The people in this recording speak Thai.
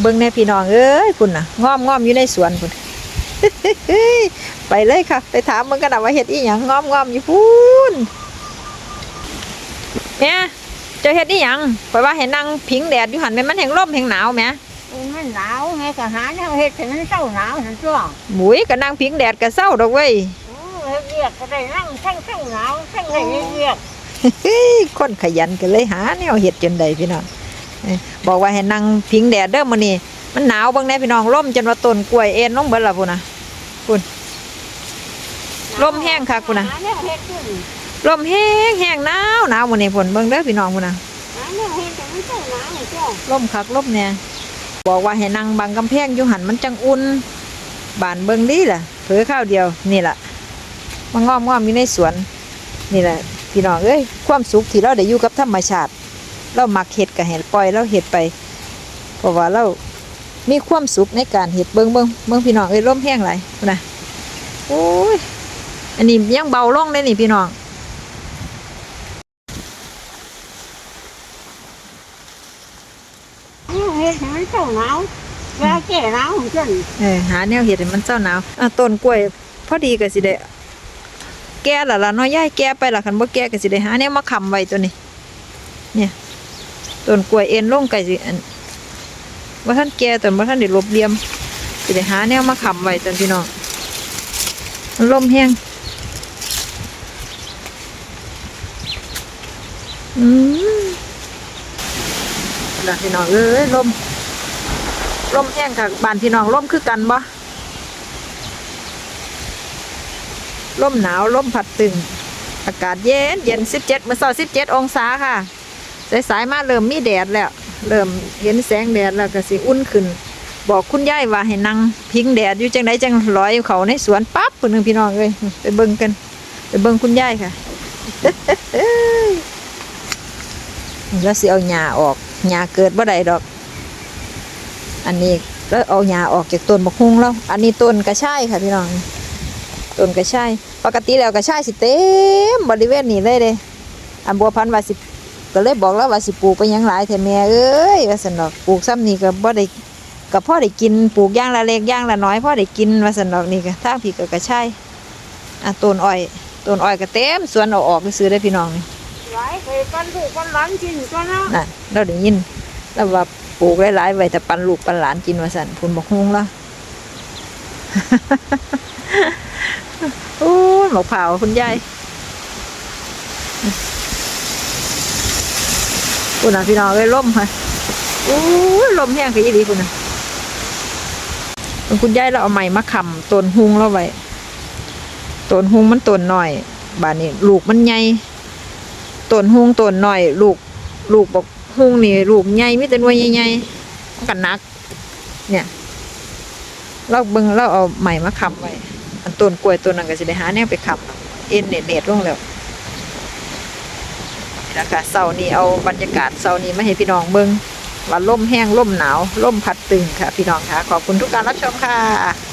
เบิ่งแน่พี่น้องเอ้ยคุณน่ะง้อมง้อมอยู่ในสวนคุณไปเลยค่ะ ไปถามมึงกันนะว่าเฮ็ดอีหยังง้อมง้อมอยู่พูนแม่เจะเฮ็ดอีหยังข่อยว่าเห็นนั่งพิงแดดอยู่หันแม่มันแห่งลมแห่งหนาวแหม่มันหนาวไงก็หาแนวเฮ็ดให้มันเศร้าหนาวนั่นตัวหมุยก็นั่งพิงแดดก็เศร้าดอกเว้ยอือเฮ็ดเรียกก็ได้นั่งทั้งเศร้าหนาวทั้งได้เรียกเฮ้ยคนขยันก็เลยหาแนวเฮ็ดจนใดพี่น้องเอ้ย บอกว่าให้นั่งพิงแดดเด้อมื้อนี้มันหนาวบิ่งแน่พี่น้องลมจนว่าต้นกล้วยเอ็นลงเบิดล่ะพุ่นน่ะลมแห้งคักพุ่นน่ะหาแนวเฮ็ดขึ้นลมแห้งแห้งหนาวหนาวมื้อนี้พุ่นเบิ่งเด้อพี่น้องพุ่นน่ะหาแนวเฮ็ดให้มันเศร้าหนาวนี่ตัวลมคักลมแน่บอกว่าให้นั่งบังกำแพงอยู่หันมันจังอุ่นบานเบิ่งดีล่ะเผลอข้าวเดียวนี่ล่ะมันงอมงอมอยู่ในสวน นี่แหละพี่น้องเอ้ยความสุขที่เราได้อยู่กับธรรมชาติ เรามักเห็ดก็เห็ดปล่อยเราเห็ดไป เพราะว่าเรามีความสุขในการเห็ดเบิ่งเบิ่งเบิ่งพี่น้องเอ้ยลมแห้งไหลายพุ่นนะโอ้ยอันนี้ยังเบาลงเลยนี่พี่น้องแนวเฮ็ดให้มันเศร้าหนาวเวลาแก่หนาวจังเออหาแนวเห็ดให้มันเจ้าหนาวอะต้นกล้วยพอดีก็สิได้แก่ละละเน้อยย่ายแก่ไปละคันบ่แก่ก็สิได้หาแนวมาค้ำไว้ตัวนี้ เนี่ย ต้นกล้วยเอ็นลงไก่สิอันว่าท่านแก่ต้นว่าท่านได้ลบเลี่ยมสิได้หาแนวมาค้ำไว้ตัวพี่น้องมันลมแห้งอืมนะพี่น้องเอ้ยลมลมแห้งค่ะบ้านพี่น้องลมคือกันบ่ลมหนาวลมพัดตึง อากาศเย็น เย็นสิบเจ็ดเมื่อเช้าสิบเจ็ดองศาค่ะ สายสายๆมาเริ่มมีแดดแล้ว เริ่มเห็นแสงแดดแล้วก็สิอุ่นขึ้น บอกคุณยายว่าให้นั่งพิงแดดอยู่จังไดจังลอยเขาในสวนปั๊บคนหนึ่งพี่น้องเลยไปเบิ่งกันไปเบิ่งคุณยายค่ะแล้วสิเอาหญ้าออกหญ้าเกิดบ่ได้ดอก อันนี้แล้วเอาหญ้าออกจากต้นบกฮุงแล้ว อันนี้ต้นกระชายค่ะพี่น้องต้นกระชายปกติแล้วกระชายสิเต็มบริเวณนี้เลยเด้อันบัวพันธุ์ว่าสิ ก็เลยบอกแล้วว่าสิปลูกไปหยังหลายแท้แม่เอ้ยว่าสันดอกปลูกซ้ำนี่ก็บ่ได้ก็พ่อได้กินปลูกอย่างละเล็กอย่างละน้อยพ่อได้กินว่าสันดอกนี่ก็ทางพี่ก็กระชายอะต้นอ้อยต้นอ้อยก็เต็มสวนเอาออกซื้อได้อพี่น้องนี่หลายเคยกันลูกกันหลานกินตัวนะน่ะเราได้ยินแล้วว่าปลูกหลายๆไว้แต่ปันลูกปันหลานกินว่าสันพุ่นบอกฮุงละโอ้ยหมกเผาวคุณยาย คุณน่ะพี่น้องเอ้ยล่มค่ะโอ้ยลมแห้งคือยี่ดีคุณน่ะคุณยายเราเอาไม้มาค้ำต้นฮุงเราไว้ต้นฮุงมันต้นหน่อยบานนี้ลูกมันใหญ่ต้นฮุงต้นหน่อย ลูก ลูกบอกฮุงนี่ลูกใหญ่ไมีแต่หน่วยใหญ่ๆกันนัก เนี่ย เราเบิ่งเราเอาไม้มาค้ำไว้อันต้นกล้วยต้นนั้นก็สิได้หาแนวไปขับเอ็นเน็ตเน็ตลงแล้ว นะคะเสาร์นี้เอาบรรยากาศเสาร์นี้มาให้พี่น้องเบิ่งว่าล่มแห้งล่มหนาวล่มพัดตึงค่ะ พี่น้องค่ะ ขอบคุณทุกการรับชมค่ะ